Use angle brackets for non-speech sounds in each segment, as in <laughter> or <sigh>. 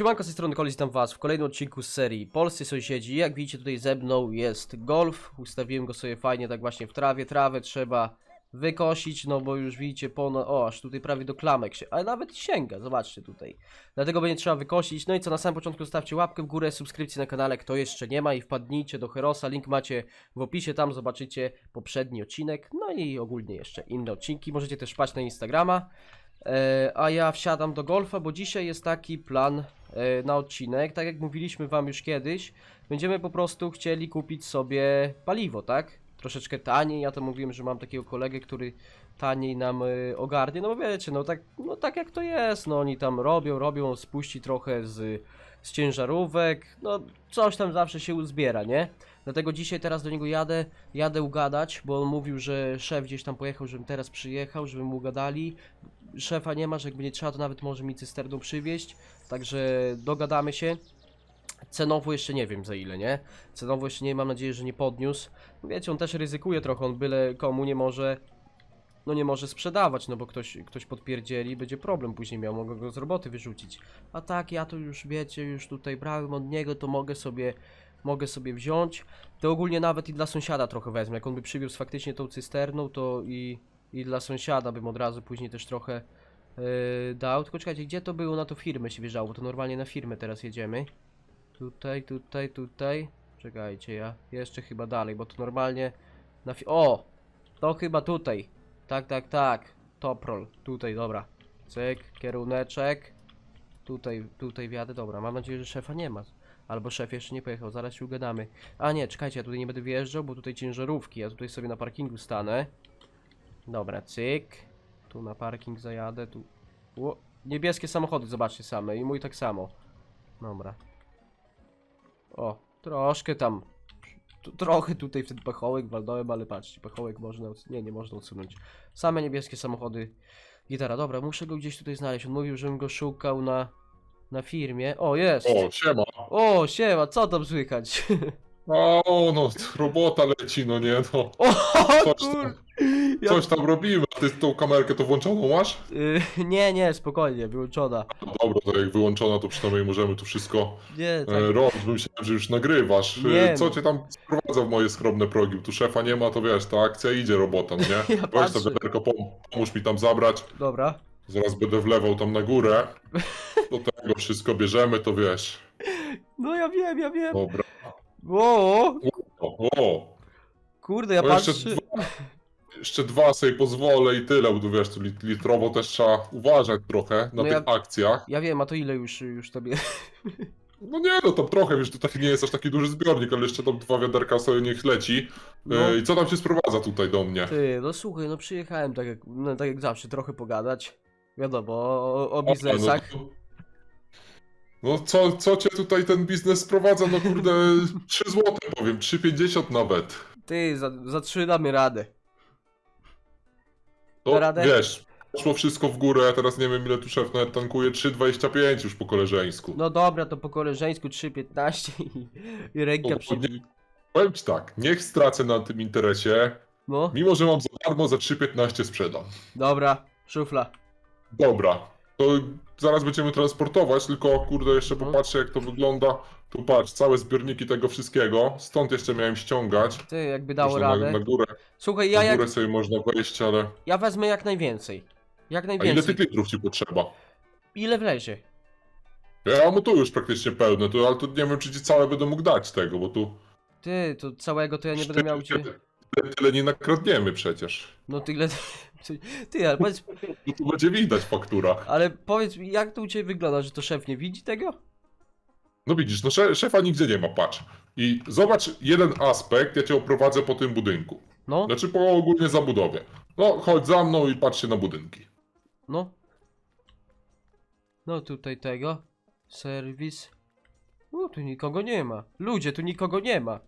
Siemanko, z tej strony Kolis, witam was w kolejnym odcinku z serii Polscy Sąsiedzi. Jak widzicie tutaj ze mną jest golf, ustawiłem go sobie fajnie tak właśnie w trawie, trawę trzeba wykosić, no bo już widzicie ponad, o aż tutaj prawie do klamek się, ale nawet sięga, zobaczcie tutaj. Dlatego będzie trzeba wykosić, no i co na samym początku zostawcie łapkę w górę, subskrypcję na kanale, kto jeszcze nie ma i wpadnijcie do Herosa, link macie w opisie, tam zobaczycie poprzedni odcinek, no i ogólnie jeszcze inne odcinki, możecie też wpaść na Instagrama. E, a ja wsiadam do golfa, bo dzisiaj jest taki plan na odcinek. Tak jak mówiliśmy wam już kiedyś, będziemy po prostu chcieli kupić sobie paliwo, tak? Troszeczkę taniej. Ja to mówiłem, że mam takiego kolegę, który taniej nam e, ogarnie. No bo wiecie, no tak, no tak jak to jest. No oni tam robią, robią, spuści trochę z, z ciężarówek. No coś tam zawsze się uzbiera, nie? Dlatego dzisiaj teraz do niego jadę, jadę ugadać, bo on mówił, że szef gdzieś tam pojechał, żebym teraz przyjechał, żeby mu ugadali szefa nie ma, że jakby nie trzeba, to nawet może mi cysterną przywieźć. Także dogadamy się. Cenowo jeszcze nie wiem za ile, nie? Cenowo jeszcze nie, mam nadzieję, że nie podniósł. Wiecie, on też ryzykuje trochę, on byle komu nie może, no nie może sprzedawać, no bo ktoś, ktoś podpierdzieli, będzie problem później miał, mogę go z roboty wyrzucić. A tak, ja to już wiecie, już tutaj brałem od niego, to mogę sobie, mogę sobie wziąć. To ogólnie nawet i dla sąsiada trochę wezmę, jak on by przywiózł faktycznie tą cysterną, to i i dla sąsiada bym od razu później też trochę yy, dał. Tylko czekajcie, gdzie to było na to firmę się wjeżdżało? Bo to normalnie na firmę teraz jedziemy. Tutaj, tutaj, tutaj. Czekajcie, ja jeszcze chyba dalej, bo to normalnie na fi- O! To chyba tutaj. Tak, tak, tak. Toprol. Tutaj, dobra. Cyk, kieruneczek. Tutaj, tutaj wjadę, dobra. Mam nadzieję, że szefa nie ma. Albo szef jeszcze nie pojechał, zaraz się ugadamy. A nie, czekajcie, ja tutaj nie będę wjeżdżał, bo tutaj ciężarówki. Ja tutaj sobie na parkingu stanę. Dobra, cyk. Tu na parking zajadę, tu... Ło, niebieskie samochody, zobaczcie same. I mój tak samo. Dobra. O, troszkę tam... Tu, trochę tutaj w ten pachołek walnąłem, ale patrzcie, pachołek można... Nie, nie można usunąć. Same niebieskie samochody. Gitara, dobra, muszę go gdzieś tutaj znaleźć. On mówił, żebym go szukał na... Na firmie. O, jest! O, siema. O, siema, co tam słychać? <laughs> O, no, robota leci, no nie, no. O, kur... coś tam robimy. A ty tą kamerkę to włączoną masz? Y, nie, nie, spokojnie, wyłączona. No dobra, to jak wyłączona, to przynajmniej możemy tu wszystko Nie, tak. e, robić. Myślałem, że już nagrywasz. E, Nie, Co no. cię tam sprowadza w moje skromne progi? Tu szefa nie ma, to wiesz, ta akcja idzie robota, no nie? <laughs> Ja Weź patrzę. to wiaderko, pom pomóż mi tam zabrać. Dobra. Zaraz będę wlewał tam na górę. <laughs> Do tego wszystko bierzemy, to wiesz. No ja wiem, ja wiem. Dobra. O, O, o. kurde, ja No jeszcze, patrzę. dwa, jeszcze dwa sobie pozwolę i tyle, bo wiesz, tu lit- litrowo też trzeba uważać trochę na No tych ja- akcjach. Ja wiem, a to ile już, już tobie. <laughs> No nie, no tam trochę, wiesz, to taki nie jest aż taki duży zbiornik, ale jeszcze tam dwa wiaderka sobie niech leci. No. E, I co tam się sprowadza tutaj do mnie? Ty, no słuchaj, no przyjechałem tak jak, no, tak jak zawsze, trochę pogadać. Wiadomo, o, o biznesach. No, no co, co cię tutaj ten biznes sprowadza? No kurde, <laughs> 3 złote powiem, 3,50 nawet. Ty, za, za trzy damy radę. To radę? wiesz, poszło wszystko w górę, ja teraz nie wiem ile tu szef nawet tankuje, 3,25 już po koleżeńsku. No dobra, to po koleżeńsku 3,15 i, i ręka No, przybij. Powiem ci tak, niech stracę na tym interesie, No, mimo że mam za darmo, za 3,15 sprzedam. dobra, szufla. Dobra, to zaraz będziemy transportować, tylko kurde jeszcze No. popatrzę jak to wygląda. Tu patrz, całe zbiorniki tego wszystkiego, stąd jeszcze miałem ściągać. Ty, jakby dało Można radę. Na, na górę, Słuchaj, ja na jak, górę sobie można wejść, ale... ja wezmę jak najwięcej. Jak A ile najwięcej. tych litrów ci potrzeba? Ile wlezie? Ja mam tu już praktycznie pełne, to, ale to nie wiem czy ci całe będę mógł dać tego, bo tu... Ty, to całego to ja nie będę miał gdzie... Tyle, tyle nie nakradniemy przecież. No tyle... Ty, ale powiedz, tu będzie widać w fakturach. ale powiedz mi, jak to u Ciebie wygląda, że to szef nie widzi tego? No widzisz, no sze- szefa nigdzie nie ma, patrz. I zobacz jeden aspekt, ja cię oprowadzę po tym budynku. No, Znaczy po ogólnie zabudowie. No, chodź za mną i patrzcie na budynki. no. No tutaj tego. Serwis. No tu nikogo nie ma. Ludzie, tu nikogo nie ma.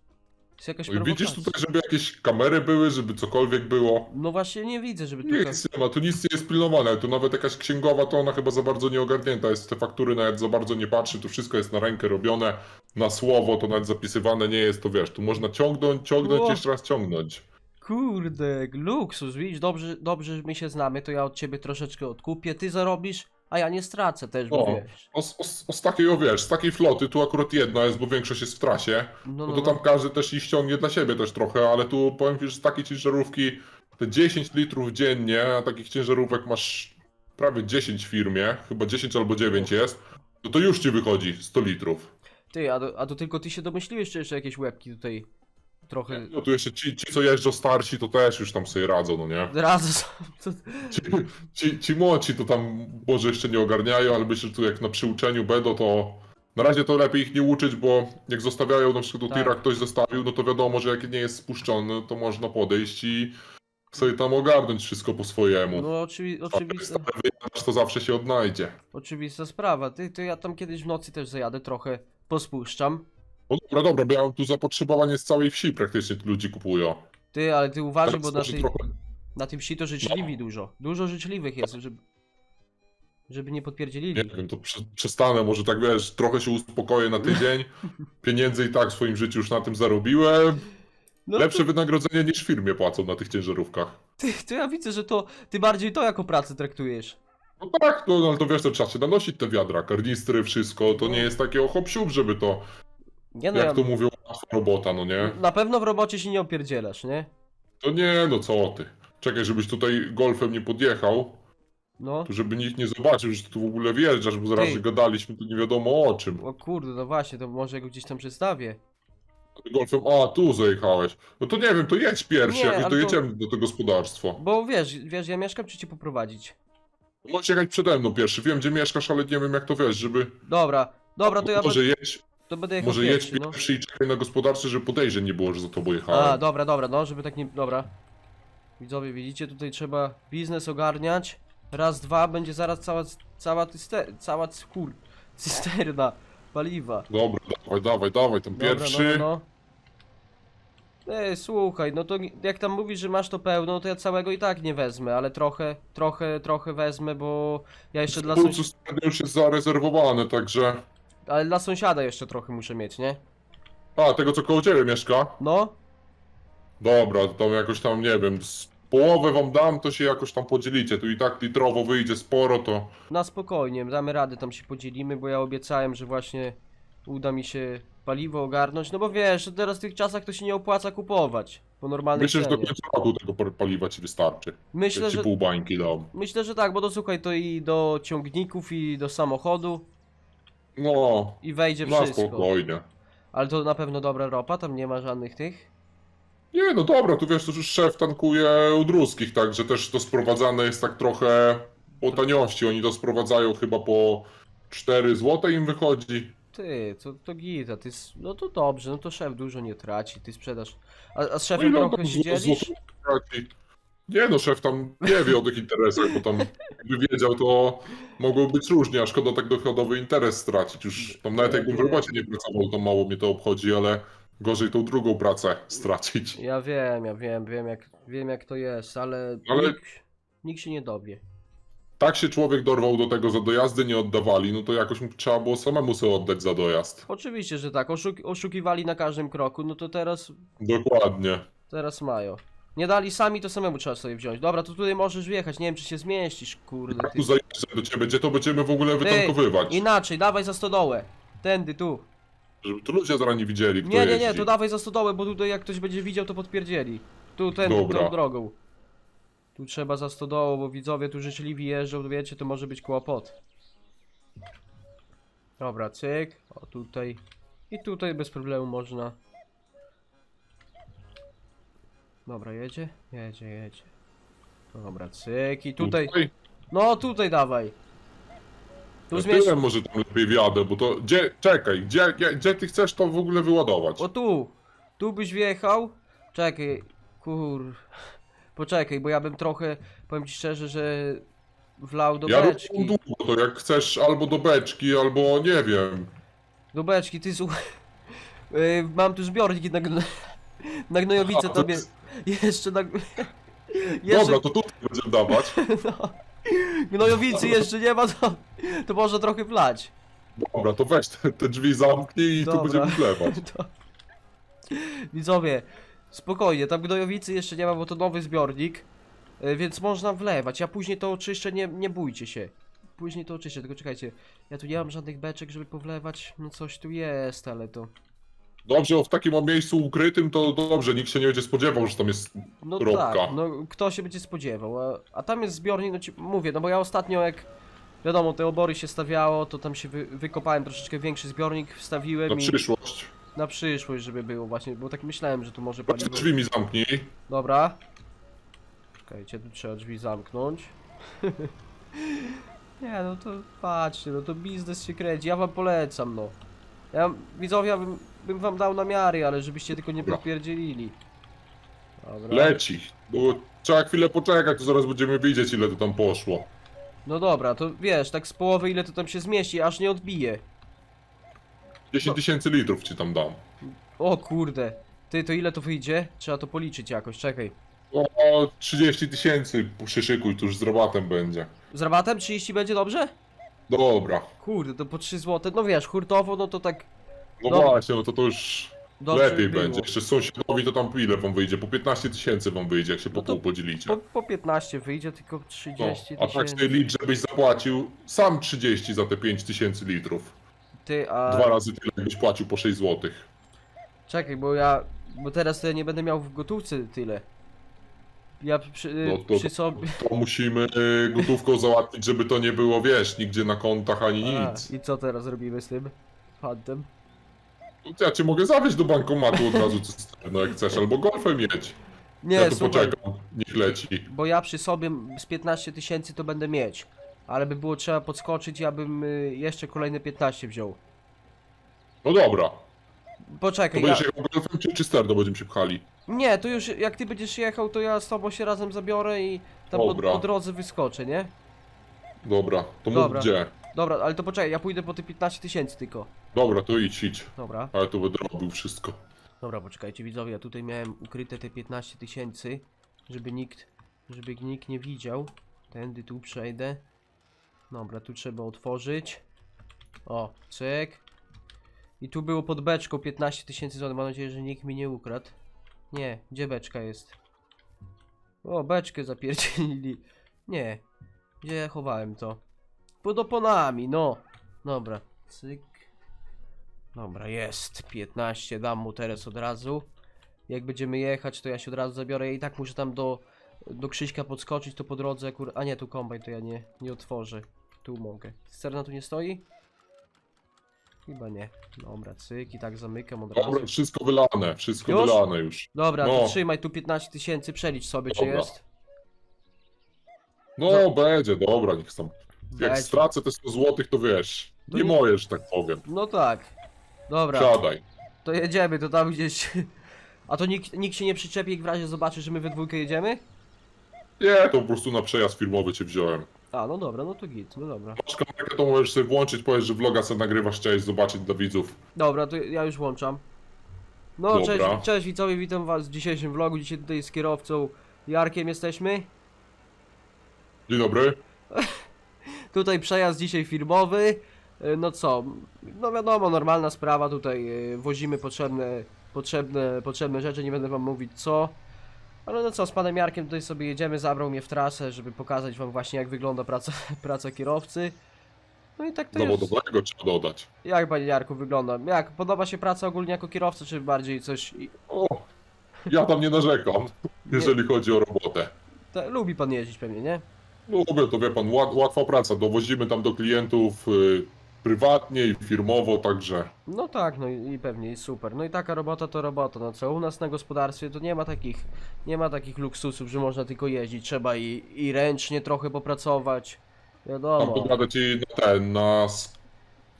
Jest jakaś No i widzisz tutaj, żeby jakieś kamery były, żeby cokolwiek było. No właśnie nie widzę, żeby tutaj... Nic nie ma, tu nic nie jest pilnowane. Tu nawet jakaś księgowa, to ona chyba za bardzo nie ogarnięta jest. Te faktury nawet za bardzo nie patrzy. Tu wszystko jest na rękę robione, na słowo, to nawet zapisywane nie jest. To wiesz, tu można ciągnąć, ciągnąć, O. jeszcze raz ciągnąć. Kurde, luksus, widzisz, dobrze, dobrze, że my się znamy, to ja od ciebie troszeczkę odkupię, ty zarobisz, A ja nie stracę też, bo O, wiesz. o, o, o z takiej, o wiesz, z takiej floty, tu akurat jedna jest, bo większość jest w trasie, No, no no, to no. tam każdy też i ściągnie dla siebie też trochę, ale tu powiem ci, że z takiej ciężarówki te 10 litrów dziennie, a takich ciężarówek masz prawie 10 w firmie, chyba 10 albo 9 jest, no to już ci wychodzi 100 litrów. Ty, a, to- a to tylko ty się domyśliłeś, czy jeszcze jakieś łebki tutaj trochę... No tu jeszcze ci, ci co jeżdżą starsi, to też już tam sobie radzą, no nie? Sobie. Ci, ci, ci młodsi to tam może jeszcze nie ogarniają, ale myślę, że tu jak na przyuczeniu będą, to na razie to lepiej ich nie uczyć, bo jak zostawiają na przykład do Tak. tira ktoś zostawił, no to wiadomo, że jak nie jest spuszczony, to można podejść i sobie tam ogarnąć wszystko po swojemu. No oczywi A jak oczywiste, stale wyjadasz, to zawsze się odnajdzie. oczywista sprawa. Ty, to ja tam kiedyś w nocy też zajadę, trochę pospuszczam. No dobra, dobra, bo ja mam tu zapotrzebowanie z całej wsi praktycznie ludzi kupują. Ty, ale ty uważaj, bo na, Teraz tej, trochę- na tym wsi to życzliwi dużo. Dużo życzliwych jest, żeby, żeby nie Nie podpierdzielili. wiem, to prze- przestanę, może tak wiesz, trochę się uspokoję na tydzień. <laughs> Pieniędzy i tak w swoim życiu już na tym zarobiłem. No Lepsze wynagrodzenie niż firmie płacą na tych ciężarówkach. Ty, to ja widzę, że to ty bardziej to jako pracę traktujesz. No tak, no, ale to wiesz, to trzeba się nanosić te wiadra, karnistry, wszystko. To No. nie jest takie hop siup, żeby to, Nie no, jak ja, to mówią, łatwa robota, no nie? na pewno w robocie się nie opierdzielasz, nie? To nie, no co ty. Czekaj, żebyś tutaj golfem nie podjechał, No. to żeby nikt nie zobaczył, że ty tu w ogóle wjeżdżasz, bo zaraz Ty. gadaliśmy, to nie wiadomo o czym. O kurde, no właśnie, to może go gdzieś tam przedstawię. Golfem, a tu zajechałeś. No to nie wiem, to jedź pierwszy, Nie, ale to- dojedziemy do tego gospodarstwa. Bo wiesz, wiesz, ja mieszkam, czy cię poprowadzić? Możesz jechać przede mną pierwszy, wiem gdzie mieszkasz, ale nie wiem jak to wiesz, żeby... Dobra, dobra, to ja Może jedź, to będę jechał może jedź pierwszy, no. pierwszy i czekaj na gospodarce, żeby podejrzeń nie było, że za tobą jechałem. A, dobra, dobra, no, żeby tak nie... Dobra. Widzowie, widzicie, tutaj trzeba biznes ogarniać. Raz, dwa, będzie zaraz cała, cała, cyster, cała kur, cysterna paliwa. Dobra, dawaj, dawaj, dawaj, ten Dobra, pierwszy. no, no, no. Ej, słuchaj, no to jak tam mówisz, że masz to pełno, to ja całego i tak nie wezmę, ale trochę, trochę, trochę wezmę, bo ja jeszcze dla, Tu sąsi- cysterny już jest zarezerwowane, także... ale dla sąsiada jeszcze trochę muszę mieć, nie? A, tego co koło ciebie mieszka? No, Dobra, to jakoś tam, nie wiem, z połowę wam dam, to się jakoś tam podzielicie. Tu i tak litrowo wyjdzie sporo, to... na spokojnie, damy radę, tam się podzielimy, bo ja obiecałem, że właśnie uda mi się paliwo ogarnąć, no bo wiesz, że teraz w tych czasach to się nie opłaca kupować po normalnej Myślę, że do cenie. końca roku tego paliwa ci wystarczy. Myślę, ci że, pół bańki dam. myślę, że tak, bo to słuchaj, to i do ciągników, i do samochodu, No, i wejdzie na wszystko. spokojnie. Ale to na pewno dobra ropa, tam nie ma żadnych tych. Nie, no dobra, tu wiesz, to już szef tankuje u ruskich, także też to sprowadzane jest tak trochę po taniości. Oni to sprowadzają chyba po 4 zł im wychodzi. Ty, to, to gita, ty, s- no to dobrze, no to szef dużo nie traci, ty sprzedasz. A, a z No szefem trochę się dzielisz? traci? Nie no, szef tam nie wie o tych interesach, bo tam jakby wiedział, to mogło być różnie, a szkoda tak dochodowy interes stracić. Już tam nawet jakbym w robocie nie pracował, to mało mnie to obchodzi, ale gorzej tą drugą pracę stracić. Ja wiem, ja wiem, wiem jak, wiem jak to jest, ale, Ale- Nikt, nikt się nie dowie. Tak się człowiek dorwał do tego, za dojazdy nie oddawali, no to jakoś mu trzeba było samemu sobie oddać za dojazd. Oczywiście, że tak, oszuk oszukiwali na każdym kroku, no to teraz, Dokładnie. teraz mają. Nie dali sami, to samemu trzeba sobie wziąć. Dobra, to tutaj możesz wjechać, nie wiem czy się zmieścisz, kurde ty. Tu zajeżdżę do ciebie, gdzie to będziemy w ogóle wytankowywać? Inaczej, dawaj za stodołę. Tędy, tu. Żeby tu ludzie zaraz nie widzieli, kto Nie, nie, nie, jeździ. to dawaj za stodołę, bo tutaj jak ktoś będzie widział, to podpierdzieli. Tu, ten, Dobra. tą drogą. Tu trzeba za stodołą, bo widzowie tu życzliwi jeżdżą, wiecie, to może być kłopot. Dobra, cyk. O, tutaj. I tutaj bez problemu można. Dobra, jedzie? Jedzie, jedzie. Dobra, cyk. I tutaj. No, tutaj dawaj. Tu Ja zmieść. tyłem może tam lepiej wjadę, bo to... Gdzie, czekaj, gdzie, gdzie, gdzie ty chcesz to w ogóle wyładować? O tu! Tu byś wjechał? Czekaj, kur... Poczekaj, bo ja bym trochę, powiem ci szczerze, że wlał do ja beczki. robię długo, to jak chcesz albo do beczki, albo nie wiem. Do beczki, ty słuchaj. <laughs> Yy, mam tu zbiorniki na, gno... na gnojowicę A, to tobie. jest- Jeszcze na... <laughs> Jeszcze... Dobra, to tutaj będziemy dawać. <laughs> No. Gnojowicy jeszcze nie ma, to, to można trochę wlać. Dobra, to weź te, te drzwi zamknij i Dobra. tu będziemy wlewać. <laughs> To... Widzowie, spokojnie, tam gnojowicy jeszcze nie ma, bo to nowy zbiornik, y, więc można wlewać, a później to oczyszczę, nie, nie bójcie się. później to oczyszczę, tylko czekajcie. Ja tu nie mam żadnych beczek, żeby powlewać. No coś tu jest, ale to... Dobrze, o, w takim miejscu ukrytym to dobrze, nikt się nie będzie spodziewał, że tam jest... No Kropka. tak, no kto się będzie spodziewał, a, a tam jest zbiornik, no ci mówię, no bo ja ostatnio jak wiadomo te obory się stawiało, to tam się wy, wykopałem troszeczkę większy zbiornik, wstawiłem Na i przyszłość. na przyszłość, żeby było właśnie, bo tak myślałem, że tu może Proszę paliwo... drzwi mi zamknij. Dobra. Czekajcie, tu trzeba drzwi zamknąć. <laughs> Nie, no to patrzcie, no to biznes się kręci, ja wam polecam, no. Ja, widzowie, ja bym, bym wam dał namiary, ale żebyście tylko nie Dobra. podpierdzielili. Dobra. Leci. Bo trzeba chwilę poczekać, to zaraz będziemy widzieć ile to tam poszło. No dobra, to wiesz, tak z połowy ile to tam się zmieści, aż nie odbije. 10 tysięcy litrów ci tam dam. O kurde. Ty, to ile to wyjdzie? Trzeba to policzyć jakoś, czekaj. O, 30 tysięcy przyszykuj, to już z rabatem będzie. Z rabatem 30 będzie dobrze? Dobra. Kurde, to po 3 zł. No wiesz, hurtowo, no to tak No Dobra. właśnie, no to to już dobrze lepiej by było. będzie. Jeszcze sąsiadowi to tam ile wam wyjdzie? Po 15 tysięcy wam wyjdzie, jak się No po to pół podzielicie. Po, po 15 wyjdzie, tylko No, 30 a tak sobie licz, żebyś zapłacił sam 30 za te 5 tysięcy litrów. Ty, a... Dwa razy tyle, jakbyś płacił po 6 złotych. Czekaj, bo ja... Bo teraz to ja nie będę miał w gotówce tyle. Ja przy, No to- przy sobie... To musimy y, gotówką załatwić, żeby to nie było, wiesz, nigdzie na kontach ani A, nic. I co teraz robimy z tym? Fantem? Ja cię mogę zawieźć do bankomatu od razu cysterno jak chcesz, albo golfem jedź. Nie, ja tu słuchaj. poczekam, niech leci. Bo ja przy sobie z 15 tysięcy to będę mieć. Ale by było trzeba podskoczyć, ja bym y, jeszcze kolejne 15 wziął. No dobra, to Poczekaj, ja... będziesz jechał golfem czy cysterno będziemy się pchali? Nie, to już jak ty będziesz jechał, to ja z tobą się razem zabiorę i tam po, Dobra. po drodze wyskoczę, nie? Dobra, to mów Dobra. gdzie. Dobra, ale to poczekaj, ja pójdę po te 15 tysięcy tylko. Dobra, to idź, idź. Dobra. Ale tu będę robił wszystko. Dobra, poczekajcie widzowie, ja tutaj miałem ukryte te 15 tysięcy, żeby nikt, żeby nikt nie widział. Tędy tu przejdę. Dobra, tu trzeba otworzyć. O, cyk. I tu było pod beczką 15 tysięcy złotych, mam nadzieję, że nikt mi nie ukradł. Nie, gdzie beczka jest? O, beczkę zapierdzielili. Nie, gdzie ja chowałem to? Pod oponami, no. Dobra, cyk. Dobra, jest. 15, dam mu teraz od razu. Jak będziemy jechać, to ja się od razu zabiorę. I tak muszę tam do, do Krzyśka podskoczyć, to po drodze akurat... A nie, tu kombajn, to ja nie, nie otworzę. Tu mogę. Sterna tu nie stoi? Chyba nie. Dobra, cyk i tak zamykam od razu. Dobra, wszystko wylane, wszystko Już? wylane już. Dobra, to No. trzymaj tu 15 tysięcy, przelicz sobie, czy Dobra. jest. No będzie, dobra, niech tam. Jak Będzie. stracę te 100 złotych, to wiesz, To nie moje, że tak powiem. No tak. Dobra, Siadaj. to jedziemy, to tam gdzieś... <laughs> A to nikt, nikt się nie przyczepi, jak w razie zobaczy, że my we dwójkę jedziemy? Nie, to po prostu na przejazd firmowy cię wziąłem. A, no dobra, no to git, no dobra. Masz kamerkę, to możesz sobie włączyć, powiesz, że vloga sobie nagrywasz, chciałeś zobaczyć dla widzów. Dobra, to ja już włączam. No, Dobra. cześć, cześć widzowie, witam was w dzisiejszym vlogu. Dzisiaj tutaj z kierowcą Jarkiem jesteśmy. Dzień dobry. <laughs> Tutaj przejazd dzisiaj firmowy. E, No co, no wiadomo, normalna sprawa, tutaj e, wozimy potrzebne, potrzebne, potrzebne rzeczy, nie będę wam mówić co. Ale no co, z panem Jarkiem tutaj sobie jedziemy, zabrał mnie w trasę, żeby pokazać wam właśnie jak wygląda praca, <laughs> praca kierowcy. No i tak to jest. Zawodowego trzeba dodać. Jak panie Jarku wygląda? Jak, podoba się praca ogólnie jako kierowca, czy bardziej coś... O, ja tam nie narzekam, jeżeli chodzi o robotę. Ta, lubi pan jeździć pewnie, nie? Lubię to, wie pan, łat, łatwa praca, dowozimy tam do klientów y, prywatnie i firmowo, także No tak, no i, i pewnie, i super. No i taka robota to robota, no co u nas na gospodarstwie to nie ma takich, nie ma takich luksusów, że można tylko jeździć, trzeba i, i ręcznie trochę popracować, tam wiadomo. ci na ten, na s-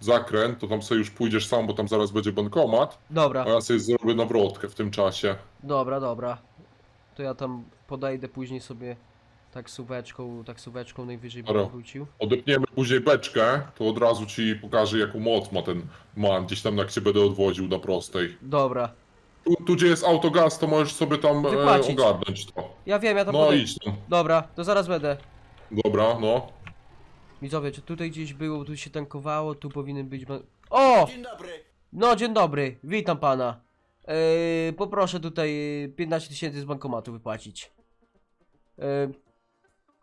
zakręt, to tam sobie już pójdziesz sam, bo tam zaraz będzie bankomat, Dobra, a ja sobie zrobię nawrotkę w tym czasie. dobra, dobra. To ja tam podejdę później sobie taksóweczką, taksóweczką najwyżej Dobra. będę wrócił. Odepniemy później beczkę, to od razu ci pokażę jaką moc ma ten man, gdzieś tam jak cię będę odwoził na prostej. Dobra, Tu, tu gdzie jest autogaz, to możesz sobie tam e, Wypłacić. ogarnąć to. ja wiem, ja tam No idź tam. Dobra, to zaraz będę. Dobra, no. Widzowie, czy tutaj gdzieś było, tu się tankowało, tu powinien być... O! Dzień dobry. No, dzień dobry, witam pana. Yy, poproszę tutaj 15 tysięcy z bankomatu wypłacić. Yy,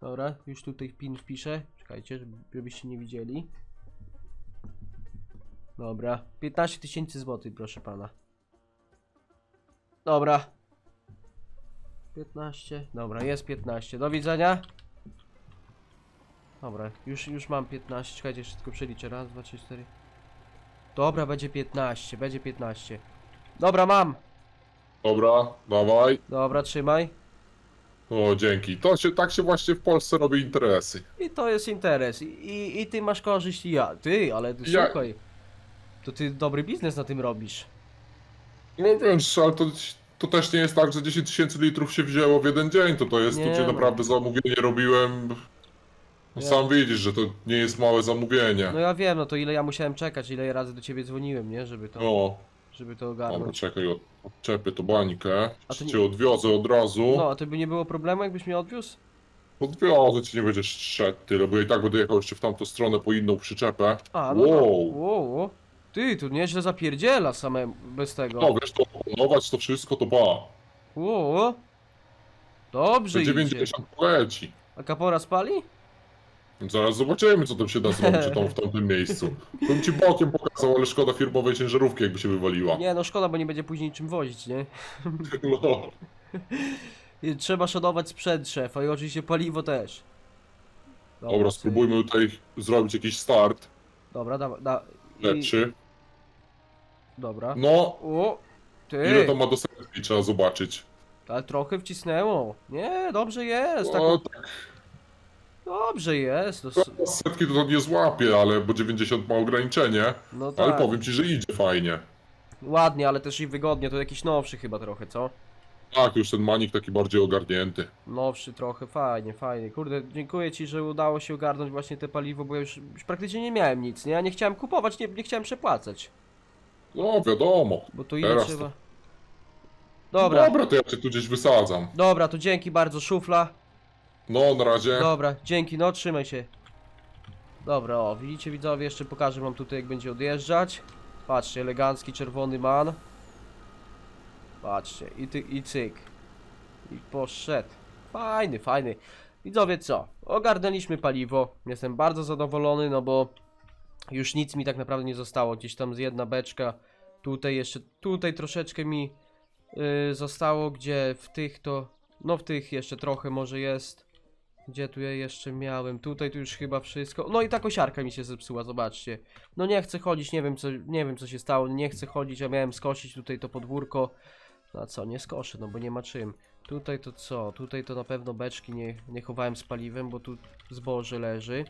dobra, już tutaj PIN wpiszę. Czekajcie, żeby- żebyście nie widzieli. Dobra, 15 tysięcy złotych, proszę pana. Dobra. 15, dobra, jest 15. Do widzenia. Dobra, już, już mam 15. Czekajcie, tylko przeliczę. Raz, dwa, trzy, cztery. Dobra, będzie 15, będzie 15. Dobra, mam. Dobra, dawaj. Dobra, trzymaj. O, dzięki. To się, tak się właśnie w Polsce robi interesy. I to jest interes. I, i, ty masz korzyść i ja. Ty, ale ty Ja- słuchaj. To ty dobry biznes na tym robisz. No wiesz, ale to, to też nie jest tak, że 10 tysięcy litrów się wzięło w jeden dzień. To to jest, Nie cię no. naprawdę zamówienie robiłem. No, Ja- Sam widzisz, że to nie jest małe zamówienie. No ja wiem, no to ile ja musiałem czekać, ile razy do ciebie dzwoniłem, nie? Żeby to, No, żeby to dobra, ogarnąć. czekaj, od- odczepię to bańkę. A Czy nie- cię odwiozę od razu? No, a to by nie było problemu, jakbyś mnie odwiózł? Odwiozę ci, nie będziesz szedł tyle, bo ja i tak będę jechał jeszcze w tamtą stronę po inną przyczepę. A, no Wow. wow, wow. Ty, tu nieźle zapierdziela samemu, bez tego. No wiesz, to opanować to wszystko, to ba. Wow. Dobrze Że idzie. 90 poleci. A kapora spali? Zaraz zobaczymy, co tam się da zrobić tam w tamtym miejscu. Bym ci bokiem pokazał, ale szkoda firmowej ciężarówki, jakby się wywaliła. Nie, no szkoda, bo nie będzie później czym wozić, nie? No. Trzeba szanować sprzęt szefa i oczywiście paliwo też. Dobra, spróbujmy tutaj zrobić jakiś start Dobra, da, da, i, lepszy. Dobra. No, O, ile ty, to ma do setki, trzeba zobaczyć. ale trochę wcisnęło. Nie, dobrze jest, tak, No, tak, dobrze jest. S- z setki to nie złapie, ale bo 90 ma ograniczenie. no Ale tak, powiem ci, że idzie fajnie. ładnie, ale też i wygodnie, to jakiś nowszy chyba trochę, co? Tak, już ten manik taki bardziej ogarnięty. Nowszy trochę, fajnie, fajnie. Kurde, dziękuję ci, że udało się ogarnąć właśnie te paliwo, bo ja już, już praktycznie nie miałem nic, nie? Ja nie chciałem kupować, nie, nie chciałem przepłacać, No, wiadomo. bo to ile Teraz trzeba... to- Dobra, Dobra, to ja cię tu gdzieś wysadzam. dobra, to dzięki bardzo, szufla. No, na razie. Dobra, dzięki, no trzymaj się. Dobra, o, widzicie widzowie, jeszcze pokażę wam tutaj jak będzie odjeżdżać. Patrzcie, elegancki czerwony man. Patrzcie, i, ty, i cyk. I poszedł. Fajny, fajny. Widzowie co, ogarnęliśmy paliwo. Jestem bardzo zadowolony, no bo już nic mi tak naprawdę nie zostało. Gdzieś tam z jedna beczka. Tutaj jeszcze, tutaj troszeczkę mi yy, zostało, gdzie w tych to, no w tych jeszcze trochę może jest. Gdzie tu ja jeszcze miałem? Tutaj tu już chyba wszystko. No i ta kosiarka mi się zepsuła, zobaczcie. No nie chcę chodzić, nie wiem co, nie wiem co się stało, nie chcę chodzić, ja miałem skosić tutaj to podwórko. No a co, nie skoszę, no bo nie ma czym. Tutaj to co? Tutaj to na pewno beczki nie, nie chowałem z paliwem, bo tu zboże leży.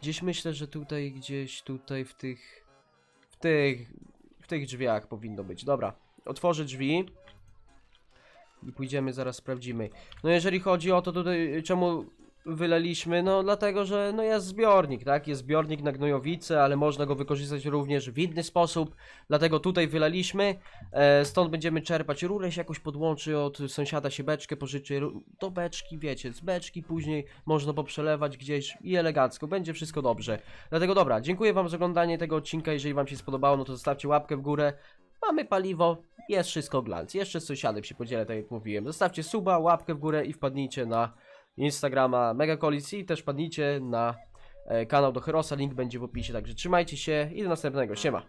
Gdzieś myślę, że tutaj gdzieś tutaj w tych w tych w tych drzwiach powinno być. Dobra, otworzę drzwi. I pójdziemy, zaraz sprawdzimy. No jeżeli chodzi o to tutaj, czemu wylaliśmy, no dlatego, że no jest zbiornik, tak? Jest zbiornik na gnojowice, ale można go wykorzystać również w inny sposób, dlatego tutaj wylaliśmy, e, stąd będziemy czerpać, rurę się jakoś podłączy, od sąsiada się beczkę pożyczy, do beczki, wiecie, z beczki później można poprzelewać gdzieś i elegancko, będzie wszystko dobrze. Dlatego dobra, dziękuję wam za oglądanie tego odcinka, jeżeli wam się spodobało, no to zostawcie łapkę w górę, mamy paliwo, jest wszystko glans, jeszcze z sąsiadem się podzielę, tak jak mówiłem, zostawcie suba, łapkę w górę i wpadnijcie na Instagrama Megacolis i też padnijcie na e, kanał do Herosa, link będzie w opisie, także trzymajcie się i do następnego, siema!